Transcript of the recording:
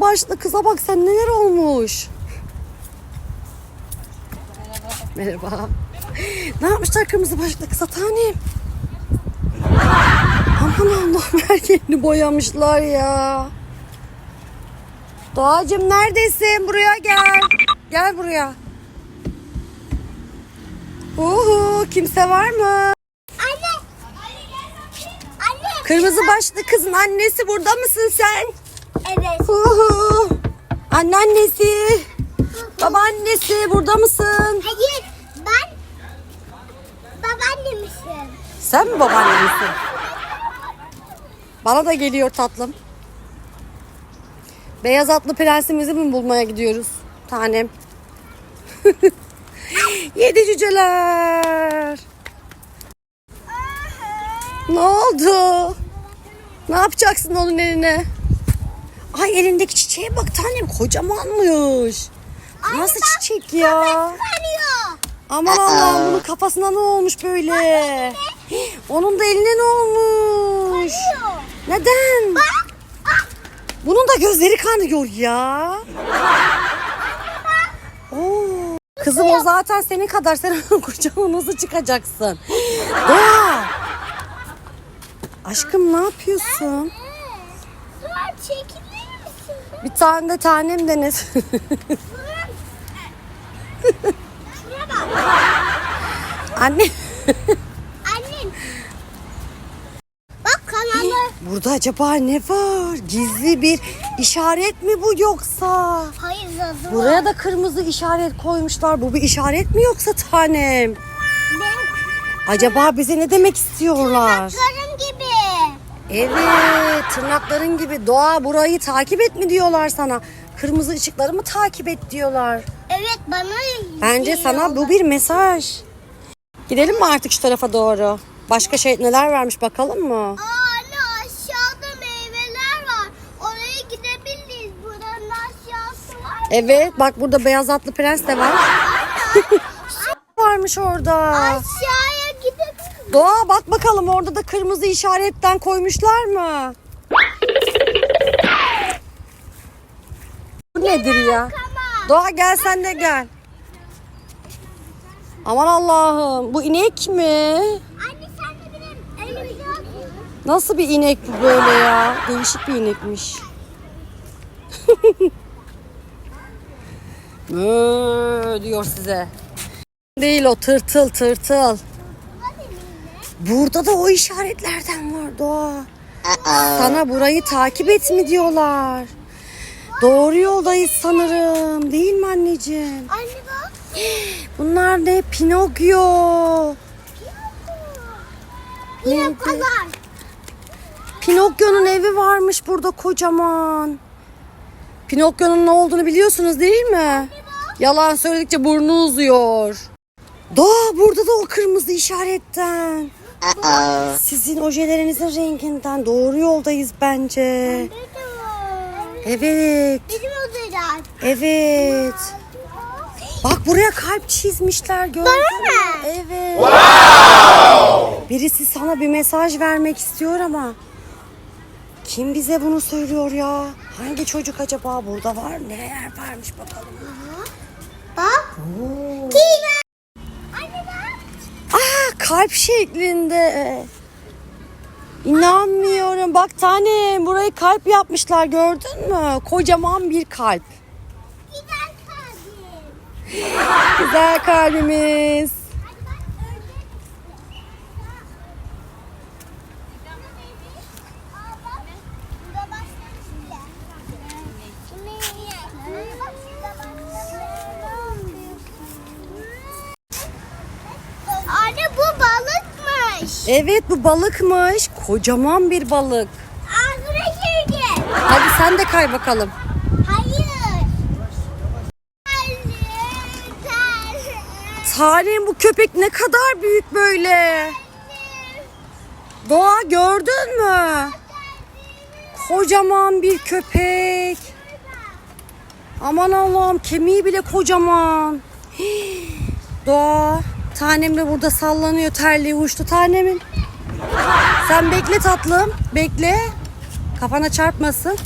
başlı kıza bak sen neler olmuş. Merhaba. Ne yapmışlar kırmızı başlı kıza tanem? Aman Allah'ım her yerini boyamışlar ya. Doğacığım neredesin? Buraya gel. Gel buraya. Uhu, kimse var mı? Anne. Anne. Kırmızı başlı kızın annesi burada mısın sen? Evet. Anneannesi. Babaannesi burada mısın? Hayır. Ben babaannemsin. Sen mi babaannemisin? Bana da geliyor tatlım. Beyaz atlı prensimizi mi bulmaya gidiyoruz? Tanem. Yedi cüceler. Ne oldu? Ne yapacaksın onun eline? Ay elindeki çiçeğe bak tanem kocamanmış. Nasıl çiçek ya? Aman Allah'ım bunun kafasına ne olmuş böyle? Onun da eline ne olmuş? Neden? Bunun da gözleri kanıyor ya. Oo. Kızım o zaten senin kadar sen onun kucağına nasıl çıkacaksın? Doğa. Aşkım ne yapıyorsun? Suat çekilir misin? Bir tane de tanem bak. Anne. Annem. Bak kanalı. Burada acaba ne var? Gizli bir işaret mi bu yoksa? Hayır yazı Buraya da kırmızı işaret koymuşlar. Bu bir işaret mi yoksa tanem? Ben Acaba bize ne demek istiyorlar? gibi. Evet, tırnakların gibi. Doğa burayı takip et mi diyorlar sana? Kırmızı ışıkları mı takip et diyorlar? Evet bana Bence sana bu bir mesaj. Gidelim mi artık şu tarafa doğru? Başka şey neler varmış bakalım mı? Aa anne aşağıda meyveler var. Oraya gidebiliriz. Buranın aşağısı var. Evet, bak burada beyaz atlı prens de var. varmış orada. Aşağıya. Doğa bak bakalım orada da kırmızı işaretten koymuşlar mı? Bu nedir ya? Doğa gel sen de gel. Aman Allah'ım bu inek mi? Anne sen de benim elimi al. Nasıl bir inek bu böyle ya? Değişik bir inekmiş. Mö diyor size. Değil o tırtıl tırtıl. Burada da o işaretlerden var Doğa. Sana burayı takip et mi diyorlar. Doğru yoldayız sanırım. Değil mi anneciğim? Anne bak. Bunlar ne? Pinokyo. Neydi? Plakalar. Pinokyo'nun evi varmış burada kocaman. Pinokyo'nun ne olduğunu biliyorsunuz değil mi? Yalan söyledikçe burnu uzuyor. Doğa burada da o kırmızı işaretten. Sizin ojelerinizin renginden doğru yoldayız bence. Evet, Bizim evet. Bak buraya kalp çizmişler gördün mü? Evet. Birisi sana bir mesaj vermek istiyor ama kim bize bunu söylüyor ya? Hangi çocuk acaba burada var? Neler varmış bakalım. Bak. Bak. Aa kalp şeklinde. İnanmıyorum. Bak tanem burayı kalp yapmışlar gördün mü? Kocaman bir kalp. Güzel kalbim. Güzel kalbimiz. Anne bu balıkmış. Evet bu balıkmış. Kocaman bir balık. Ağzına girdi. Hadi sen de kay bakalım. Hayır. Tanem bu köpek ne kadar büyük böyle. Doğa gördün mü? Kocaman bir köpek. Aman Allah'ım kemiği bile kocaman. Doğa tanem de burada sallanıyor terliği uçtu tanemin. Sen bekle tatlım bekle. Kafana çarpmasın.